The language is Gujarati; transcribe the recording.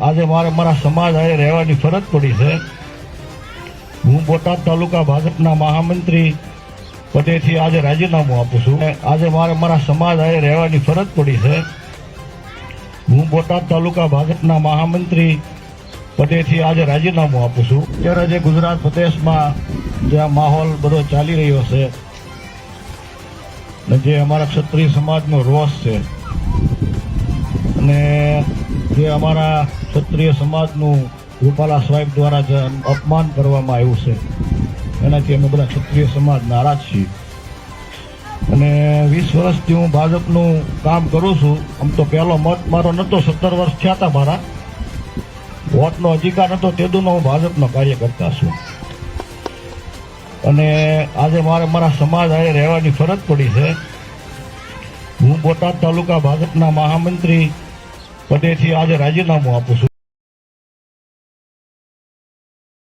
આજે મારે મારા સમાજ હારે રહેવાની ફરજ પડી છે. હું બોટાદ તાલુકા ભાજપના મહામંત્રી પદેથી આજે રાજીનામું આપું છું. આજે મારે મારા સમાજ હારે રહેવાની ફરજ પડી છે. હું બોટાદ તાલુકા ભાજપના મહામંત્રી પદેથી આજે રાજીનામું આપું છું. અત્યારે જે ગુજરાત પ્રદેશમાં જે આ માહોલ બધો ચાલી રહ્યો છે ને જે અમારા ક્ષત્રિય સમાજનો રોષ છે. અને જે અમારા ક્ષત્રિય સમાજનું રૂપાલા સાહેબ દ્વારા જે અપમાન કરવામાં આવ્યું છે, એનાથી અમે બધા ક્ષત્રિય સમાજ નારાજ છીએ. અને વીસ વર્ષથી હું ભાજપનું કામ કરું છું, આમ તો પહેલો મત મારો નહોતો, સત્તર વર્ષ થયા હતા મારા. વોટનો અધિકાર નહોતો તેદુનો હું ભાજપનો કાર્યકર્તા છું. અને આજે મારે મારા સમાજ આજે રહેવાની ફરજ પડી છે. હું બોટાદ તાલુકા ભાજપના મહામંત્રી પદેથી આજે રાજીનામું આપું છું.